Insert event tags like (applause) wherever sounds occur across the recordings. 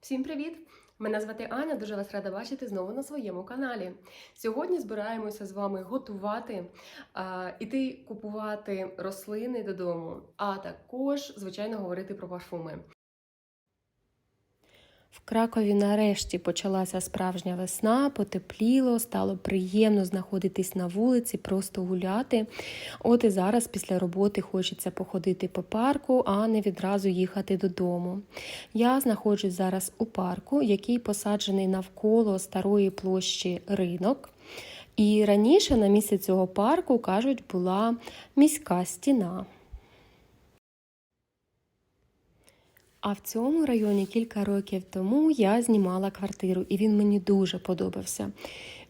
Всім привіт! Мене звати Аня, дуже вас рада бачити знову на своєму каналі. Сьогодні збираємося з вами готувати, а, іти купувати рослини додому, а також, звичайно, говорити про парфуми. В Кракові нарешті почалася справжня весна, потепліло, стало приємно знаходитись на вулиці, просто гуляти. От і зараз після роботи хочеться походити по парку, а не відразу їхати додому. Я знаходжусь зараз у парку, який посаджений навколо старої площі ринок. І раніше на місці цього парку, кажуть, була міська стіна. А в цьому районі кілька років тому я знімала квартиру, і він мені дуже подобався.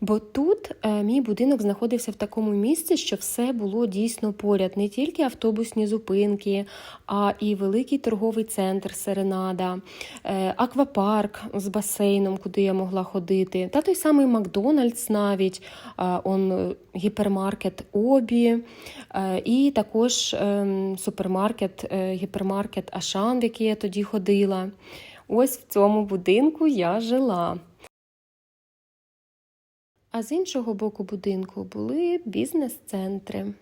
Бо тут е, мій будинок знаходився в такому місці, що все було дійсно поряд, не тільки автобусні зупинки, а і великий торговий центр Серенада, е, аквапарк з басейном, куди я могла ходити, та той самий Макдональдс навіть, е, он гіпермаркет Обі, е, і також е, супермаркет, е, гіпермаркет Ашан, в який я тоді ходила. Ось в цьому будинку я жила. А з іншого боку будинку були бізнес-центри.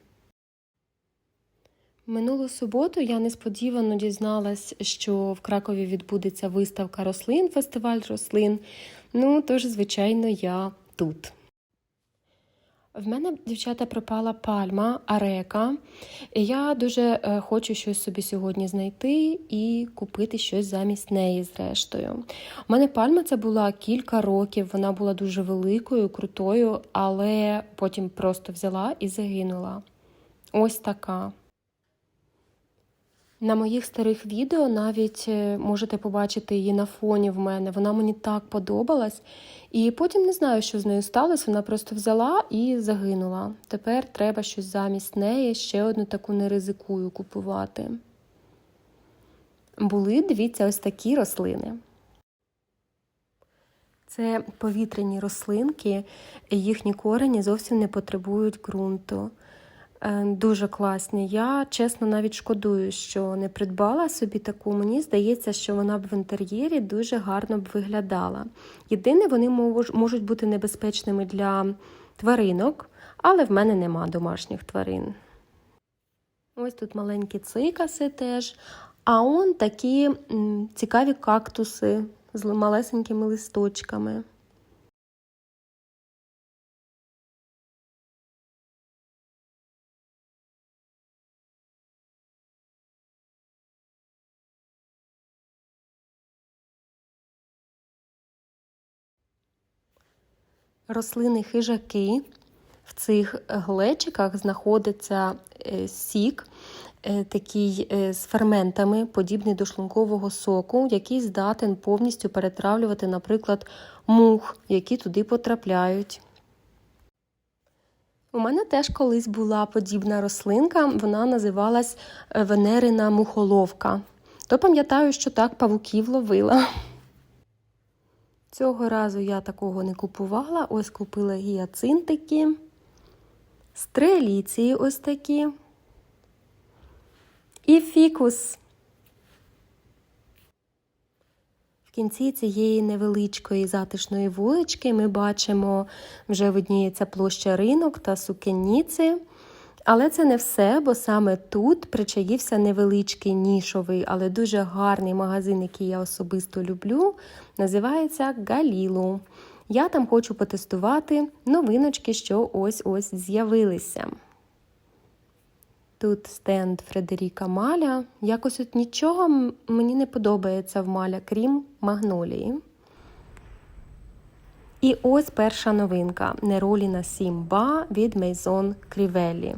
Минулу суботу я несподівано дізналась, що в Кракові відбудеться виставка рослин, фестиваль рослин. Ну, тож, звичайно, я тут. В мене, дівчата, пропала пальма, арека. І я дуже е, хочу щось собі сьогодні знайти і купити щось замість неї, зрештою. У мене пальма це була кілька років, вона була дуже великою, крутою, але потім просто взяла і загинула. Ось така. На моїх старих відео навіть е, можете побачити її на фоні в мене. Вона мені так подобалась. І потім не знаю, що з нею сталося. Вона просто взяла і загинула. Тепер треба щось замість неї, ще одну таку не ризикую купувати. Були, дивіться, ось такі рослини. Це повітряні рослинки, їхні корені зовсім не потребують ґрунту. Е, Дуже класні. Я чесно навіть шкодую, що не придбала собі таку. Мені здається, що вона б в інтер'єрі дуже гарно б виглядала. Єдине, вони можуть бути небезпечними для тваринок, але в мене нема домашніх тварин. Ось тут маленькі цикаси теж. А он такі цікаві кактуси з малесенькими листочками. Рослини хижаки. В цих глечиках знаходиться е, сік, е, такий е, з ферментами, подібний до шлункового соку, який здатен повністю перетравлювати, наприклад, мух, які туди потрапляють. У мене теж колись була подібна рослинка, вона називалась Венерина мухоловка. То пам'ятаю, що так павуків ловила. Цього разу я такого не купувала. Ось купила гіацинтики, стреліції ось такі. І фікус. В кінці цієї невеличкої затишної вулички ми бачимо вже видніється площа ринок та сукенніці. Але це не все, бо саме тут причаївся невеличкий нішовий, але дуже гарний магазин, який я особисто люблю. Називається Галілу. Я там хочу потестувати новиночки, що ось-ось з'явилися. Тут стенд Фредеріка Маля. Якось от нічого мені не подобається в Маля, крім магнолії. І ось перша новинка Нероліна Сімба від Мейзон Крівелі.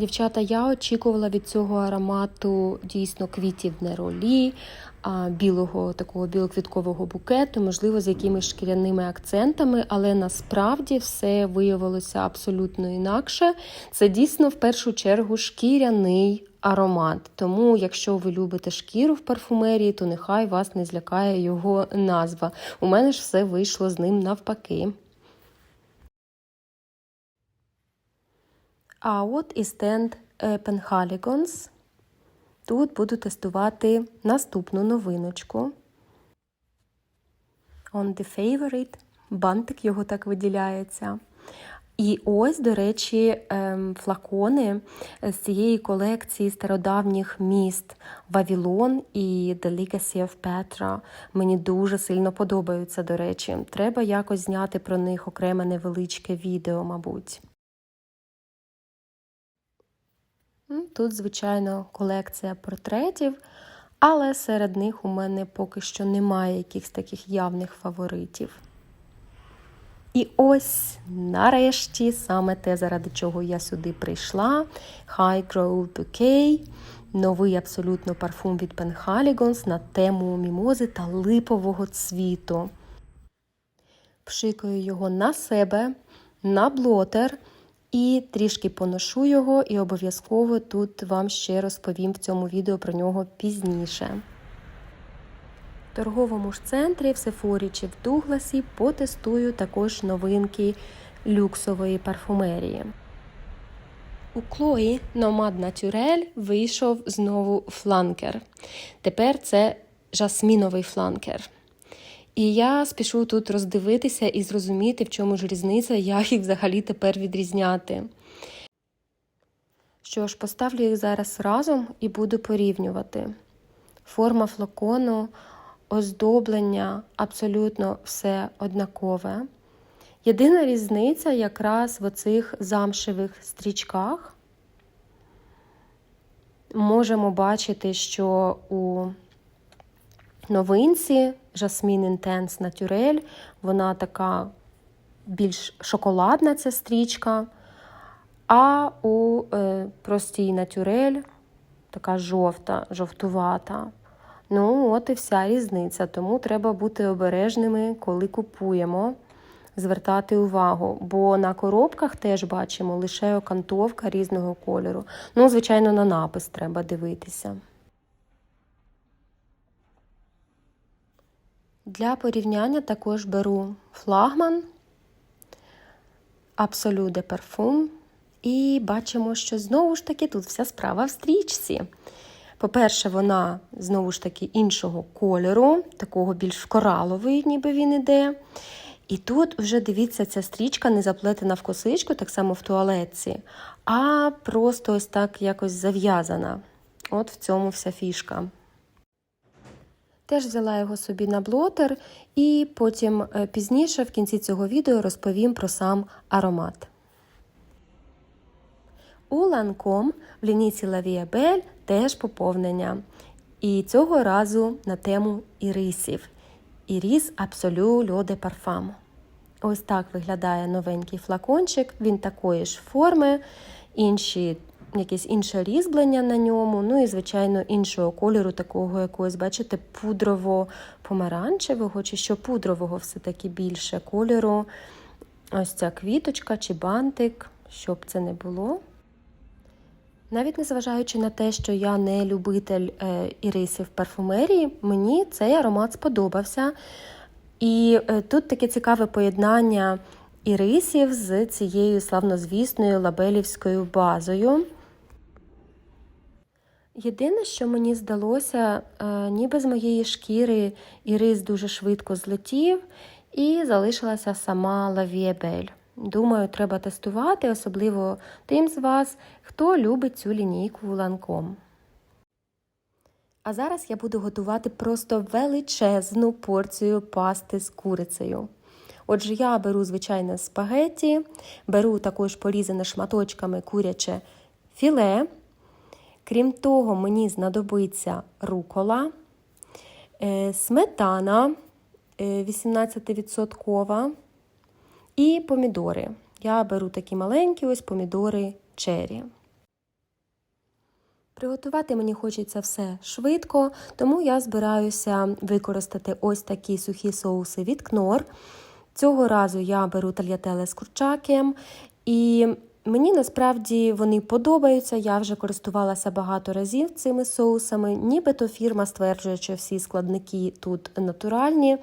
Дівчата, я очікувала від цього аромату дійсно квітів неролі, білого такого білоквіткового букету, можливо, з якимись шкіряними акцентами, але насправді все виявилося абсолютно інакше. Це дійсно в першу чергу шкіряний аромат. Тому, якщо ви любите шкіру в парфумерії, то нехай вас не злякає його назва. У мене ж все вийшло з ним навпаки. А от і стенд Penhaligons. тут буду тестувати наступну новиночку. On the favorite. Бантик його так виділяється. І ось, до речі, ем, флакони з цієї колекції стародавніх міст Вавілон і The Legacy of Petra. Мені дуже сильно подобаються, до речі. Треба якось зняти про них окреме невеличке відео, мабуть. Тут, звичайно, колекція портретів, але серед них у мене поки що немає якихось таких явних фаворитів. І ось нарешті саме те, заради чого я сюди прийшла. High Grove Bouquet. Новий абсолютно парфум від Penhaligons на тему мімози та липового цвіту. Пшикаю його на себе, на блотер і трішки поношу його, і обов'язково тут вам ще розповім в цьому відео про нього пізніше. В торговому ж центрі в Сефорі чи в Дугласі потестую також новинки люксової парфумерії. У Клої Nomad Naturel вийшов знову фланкер. Тепер це жасміновий фланкер. І я спішу тут роздивитися і зрозуміти, в чому ж різниця, як їх взагалі тепер відрізняти. Що ж, поставлю їх зараз разом і буду порівнювати. Форма флакону, оздоблення абсолютно все однакове. Єдина різниця якраз в оцих замшевих стрічках. Можемо бачити, що у новинці Jasmine Intense Naturel, вона така більш шоколадна ця стрічка, а у е, простій Naturel така жовта, жовтувата. Ну, от і вся різниця. Тому треба бути обережними, коли купуємо, звертати увагу. Бо на коробках теж бачимо лише окантовка різного кольору. Ну, звичайно, на напис треба дивитися. Для порівняння також беру флагман, Absolut de Parfum. І бачимо, що знову ж таки тут вся справа в стрічці. По-перше, вона знову ж таки іншого кольору, такого більш кораловий, ніби він іде. І тут вже дивіться, ця стрічка не заплетена в косичку, так само в туалетці, а просто ось так якось зав'язана. От в цьому вся фішка. Теж взяла його собі на блотер, і потім пізніше, в кінці цього відео, розповім про сам аромат. У Lancome в Vie Belle теж поповнення. І цього разу на тему ірисів. Іріс L'Eau de Parfum. Ось так виглядає новенький флакончик, він такої ж форми, інші, якесь інше різьблення на ньому, ну і, звичайно, іншого кольору, такого якогось, бачите, пудрово-помаранчевого, чи що пудрового все-таки більше кольору. Ось ця квіточка чи бантик, щоб це не було. Навіть незважаючи на те, що я не любитель е, ірисів парфумерії, мені цей аромат сподобався. І е, тут таке цікаве поєднання ірисів з цією славнозвісною лабелівською базою. Єдине, що мені здалося, е, ніби з моєї шкіри ірис дуже швидко злетів, і залишилася сама лавіебель. Думаю, треба тестувати, особливо тим з вас, хто любить цю лінійку ланком. А зараз я буду готувати просто величезну порцію пасти з курицею. Отже, я беру звичайне спагетті, беру також порізане шматочками куряче філе. Крім того, мені знадобиться рукола, е, сметана 18%. І помідори. Я беру такі маленькі ось помідори чері. Приготувати мені хочеться все швидко, тому я збираюся використати ось такі сухі соуси від кнор. Цього разу я беру тальятеле з курчаком і Мені насправді вони подобаються. Я вже користувалася багато разів цими соусами. Нібито фірма стверджує, що всі складники тут натуральні.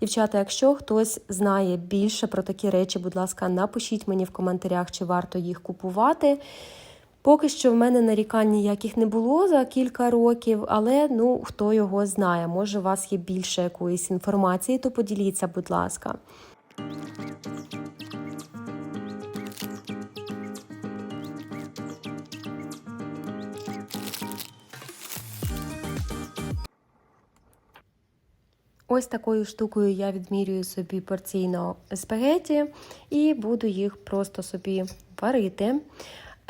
Дівчата, якщо хтось знає більше про такі речі, будь ласка, напишіть мені в коментарях, чи варто їх купувати. Поки що в мене нарікань ніяких не було за кілька років, але ну хто його знає, може у вас є більше якоїсь інформації, то поділіться, будь ласка. Ось такою штукою я відмірюю собі порційно спагеті і буду їх просто собі варити.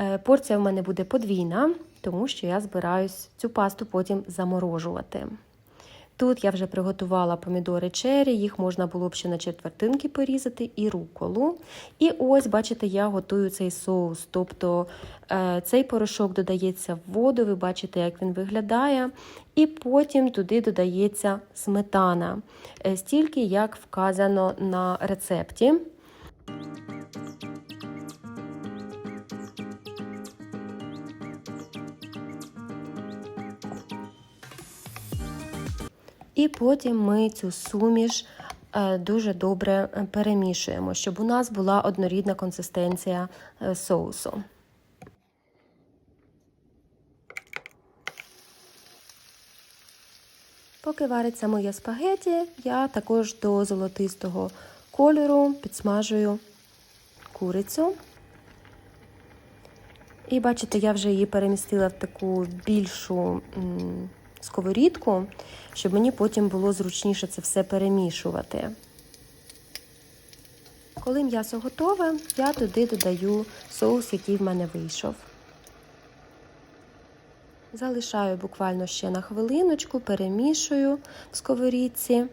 Е, Порція в мене буде подвійна, тому що я збираюсь цю пасту потім заморожувати. Тут я вже приготувала помідори черрі, їх можна було б ще на четвертинки порізати, і руколу. І ось, бачите, я готую цей соус. Тобто е, цей порошок додається в воду, ви бачите, як він виглядає. І потім туди додається сметана, е, стільки, як вказано на рецепті. І потім ми цю суміш е, дуже добре е, перемішуємо, щоб у нас була однорідна консистенція е, соусу. Поки вариться моє спагеті, я також до золотистого кольору підсмажую курицю. І бачите, я вже її перемістила в таку більшу сковорідку, щоб мені потім було зручніше це все перемішувати. Коли м'ясо готове, я туди додаю соус, який в мене вийшов. Залишаю буквально ще на хвилиночку, перемішую в сковорідці.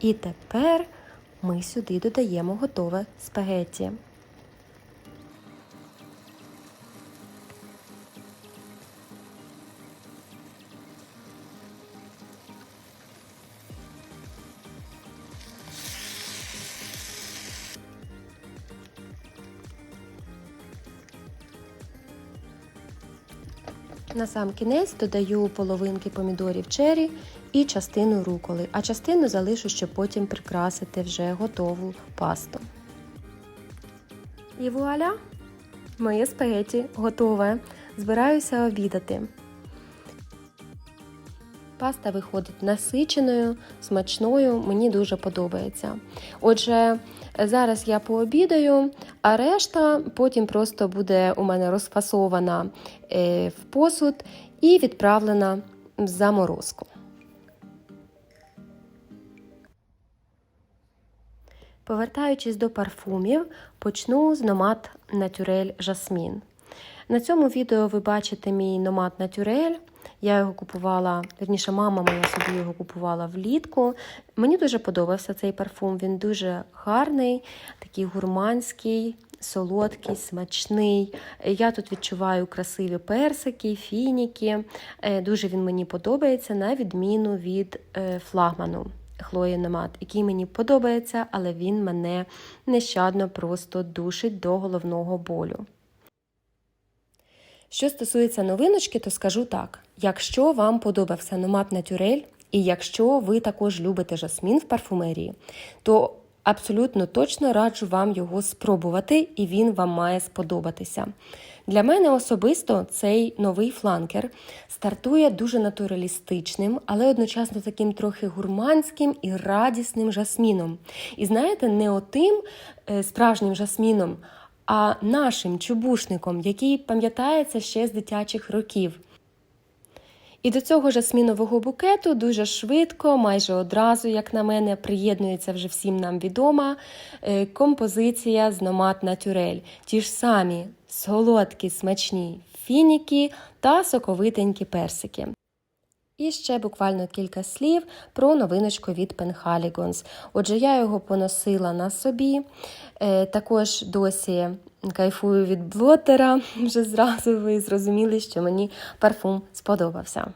І тепер ми сюди додаємо готове спагетті. На сам кінець додаю половинки помідорів чері і частину руколи, а частину залишу, щоб потім прикрасити вже готову пасту. І вуаля! Моє спагеті готове. Збираюся обідати. Паста виходить насиченою, смачною, мені дуже подобається. Отже, зараз я пообідаю, а решта потім просто буде у мене розфасована в посуд і відправлена в заморозку. Повертаючись до парфумів, почну з номад Натюрель Жасмін. На цьому відео ви бачите мій номад Натюрель. Я його купувала, верніше, мама моя собі його купувала влітку. Мені дуже подобався цей парфум. Він дуже гарний, такий гурманський, солодкий, смачний. Я тут відчуваю красиві персики, фініки. Дуже він мені подобається, на відміну від флагману. Хлої Номад, який мені подобається, але він мене нещадно просто душить до головного болю. Що стосується новиночки, то скажу так: якщо вам подобався Номад Натюрель, і якщо ви також любите жасмін в парфумерії, то абсолютно точно раджу вам його спробувати, і він вам має сподобатися. Для мене особисто цей новий фланкер стартує дуже натуралістичним, але одночасно таким трохи гурманським і радісним жасміном. І знаєте, не отим справжнім жасміном, а нашим чубушником, який пам'ятається ще з дитячих років. І до цього жасмінового букету дуже швидко, майже одразу, як на мене, приєднується вже всім нам відома композиція з номад Натюрель. Ті ж самі солодкі, смачні фініки та соковитенькі персики. І ще буквально кілька слів про новиночку від Penhaligons. Отже, я його поносила на собі. Також досі кайфую від блотера, (laughs) вже зразу ви зрозуміли, що мені парфум сподобався.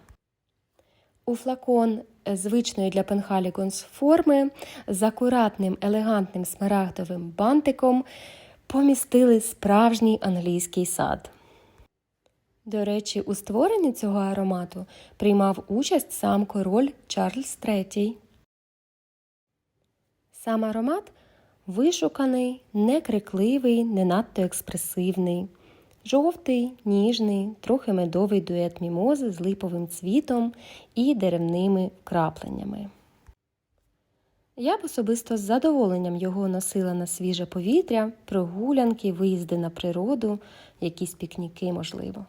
У флакон звичної для Penhaligons форми з акуратним елегантним смарагдовим бантиком помістили справжній англійський сад. До речі, у створенні цього аромату приймав участь сам король Чарльз III. Сам аромат вишуканий, некрикливий, не надто експресивний, Жовтий, ніжний, трохи медовий дует мімози з липовим цвітом і деревними вкрапленнями. Я б особисто з задоволенням його носила на свіже повітря, прогулянки, виїзди на природу, якісь пікніки, можливо.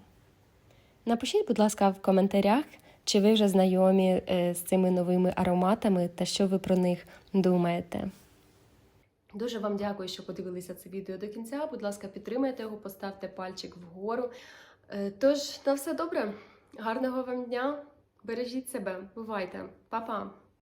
Напишіть, будь ласка, в коментарях, чи ви вже знайомі е, з цими новими ароматами та що ви про них думаєте. Дуже вам дякую, що подивилися це відео до кінця. Будь ласка, підтримайте його, поставте пальчик вгору. Е, Тож, на все добре, гарного вам дня, бережіть себе, бувайте, Па-па!